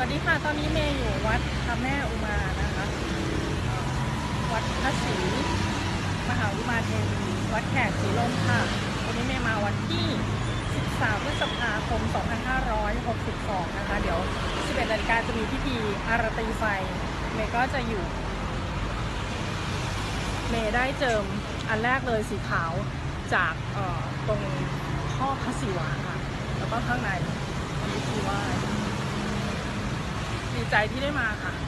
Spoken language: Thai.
วัสดีค่ะ ตอนนี้เมย์อยู่วัดพระแม่อุมานะคะ วัดพระศรีมหาวิมาเทวีวัดแขกศรีลมค่ะ วันนี้เมย์มาวันที่ 13 พฤษภาคม 2562 นะคะ เดี๋ยว 11นาฬิกาจะมีพิธีอารตีไฟ เมย์ก็จะอยู่ เมย์ได้เจิมอันแรกเลยสีขาวจากตรงท่อพระศิวะค่ะ แล้วก็ข้างในทำพิธีไหว้ ใจที่ได้มาค่ะ